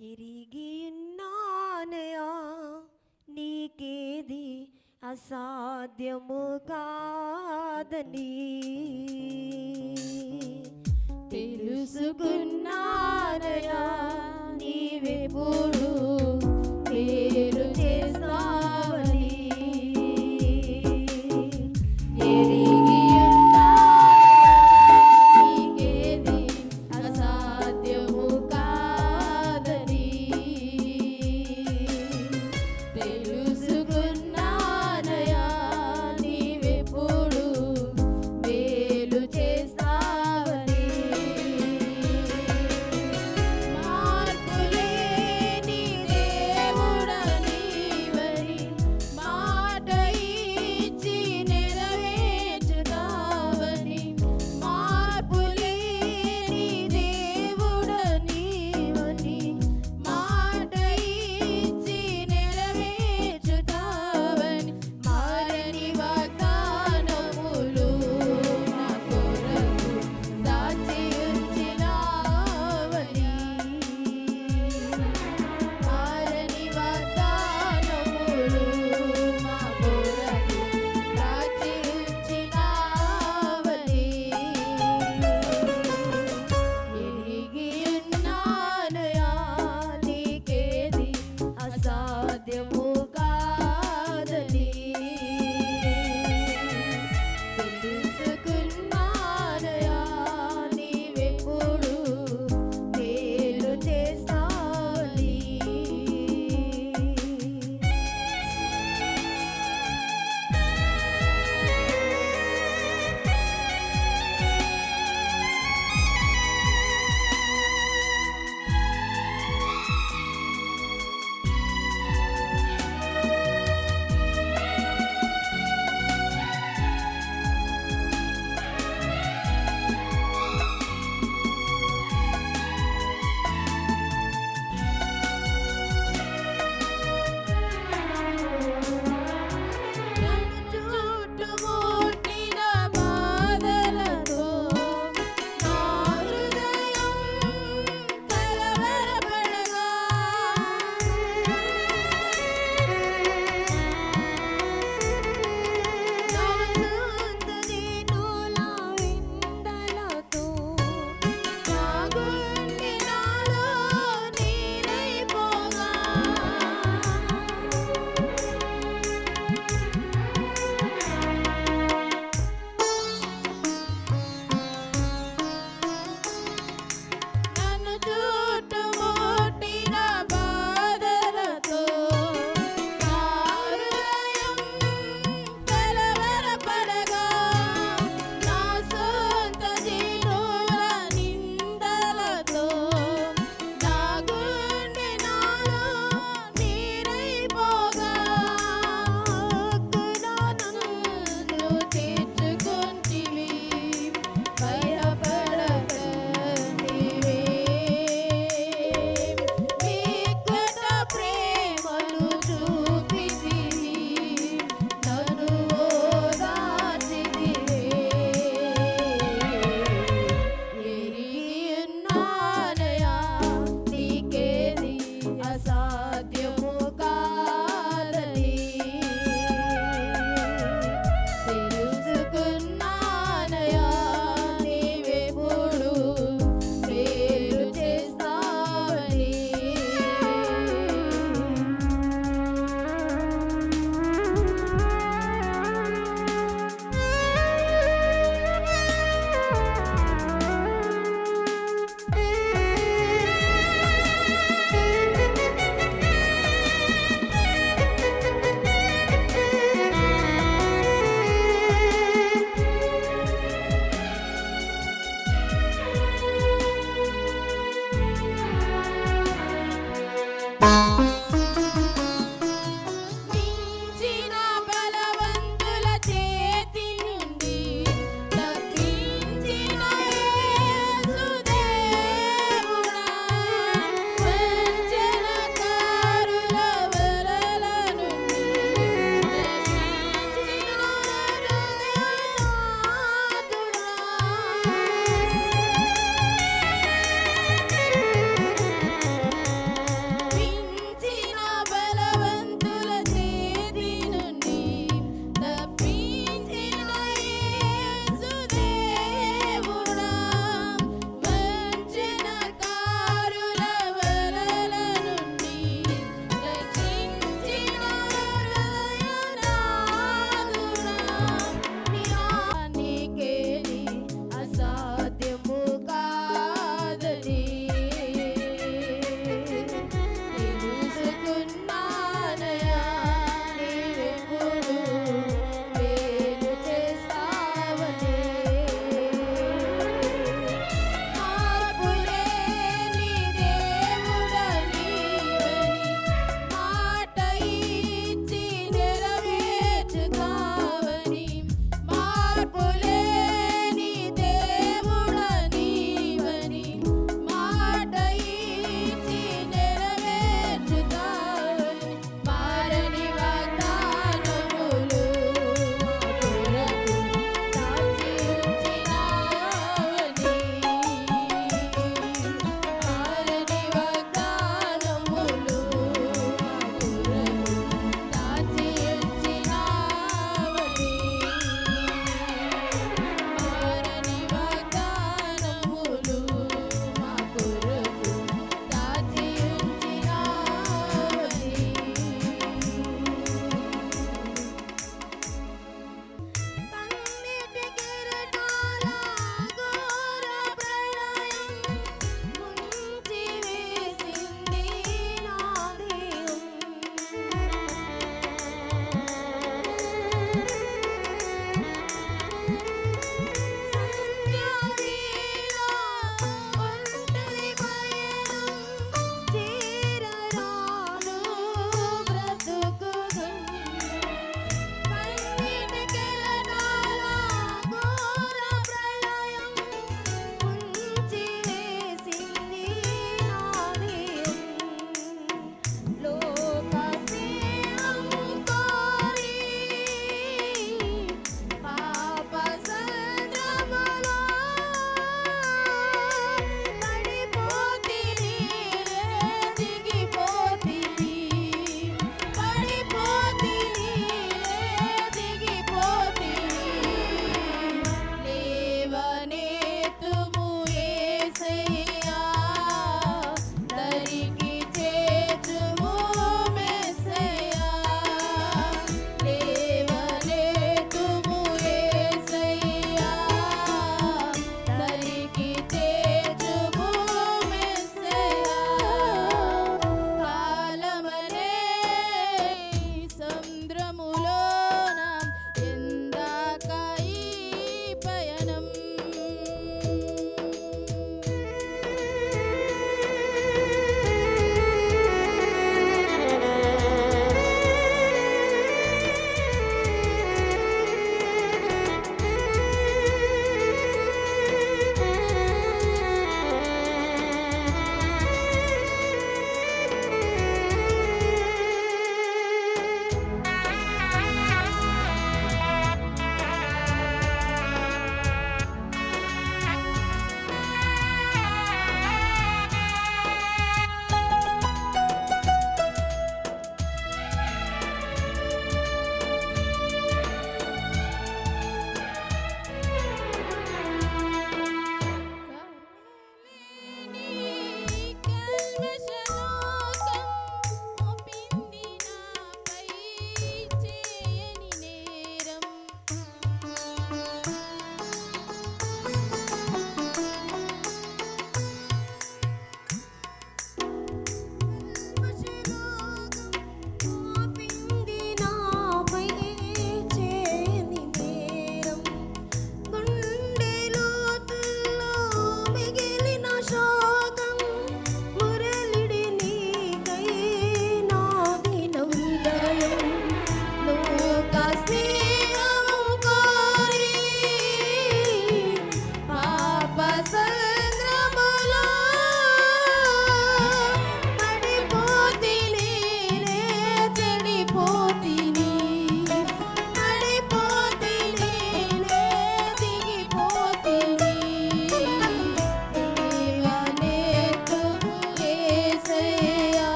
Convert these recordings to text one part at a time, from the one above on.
ఎరిగియున్నానయా నీకేది అసాధ్యము కాదని. తెలుసుకున్నానయా? నీవెప్పుడు పేరు చేస్తావని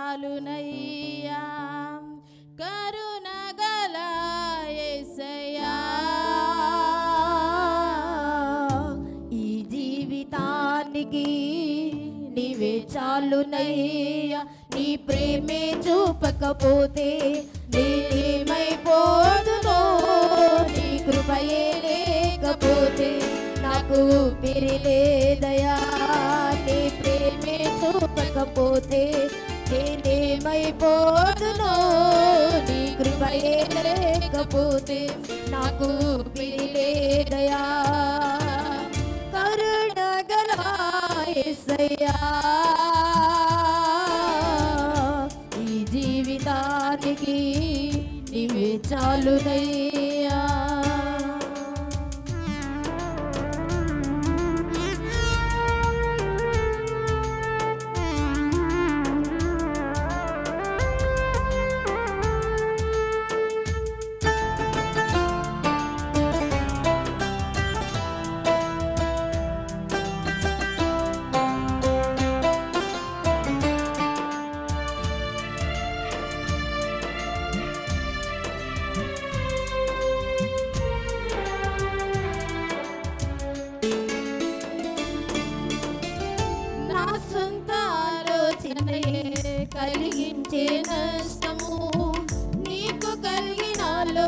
చాలునయ్యా కరుణ గల ఈ జీవితానికి నీవే చాలునయ్యా. నీ ప్రేమే చూపకపోతే నేనేమైపోదునో? నీ కృపయే లేకపోతే నాకు పిరిలేదయా నీ ప్రేమే చూపకపోతే నేనేమైపోదునో నీ కృపయే లేకపోతే నాకు ఊపిరి లేదయా కరుణగల యేసయ్యా ఈ జీవితానికి నీవే చాలునయ్యా.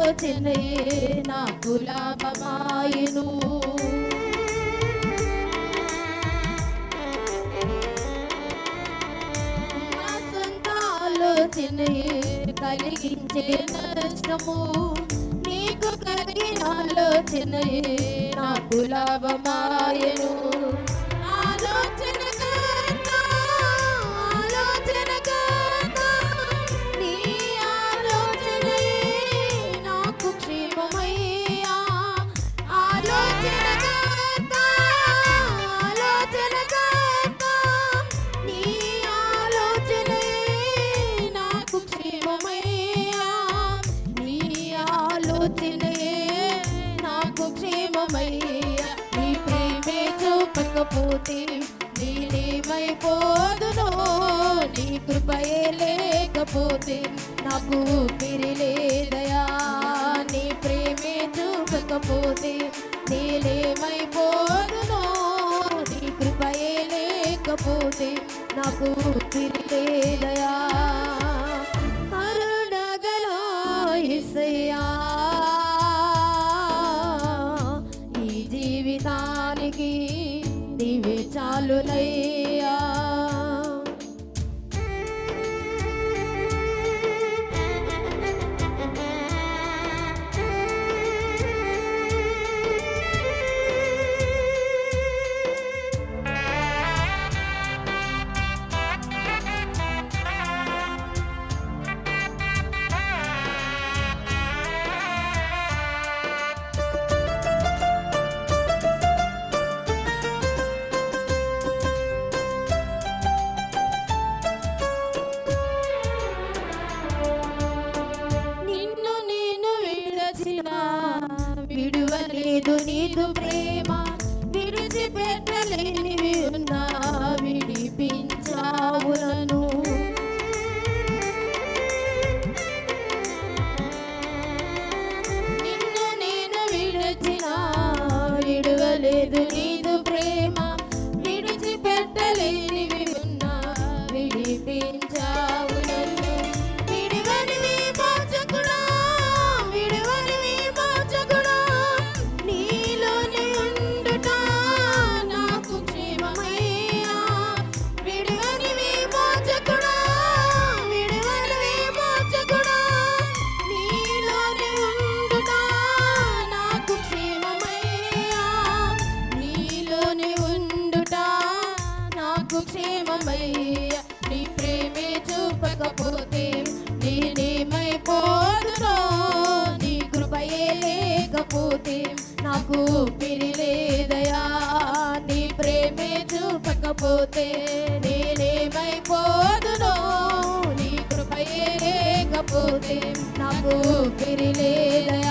కలిగిన నాకు లాభమాయును నా సొంత ఆలోచనే కలిగించే నష్టము నీకు కలిగిన ఆలోచనే నాకు లాభమాయను లేకపోతే నాకు ఊపిరి లేదయా? నీ ప్రేమే చూపకపోతే నేనేమైపోదునో? నీ కృపయే లేకపోతే నాకు ఊపిరి లేదయా? ఊపిరి లేదయా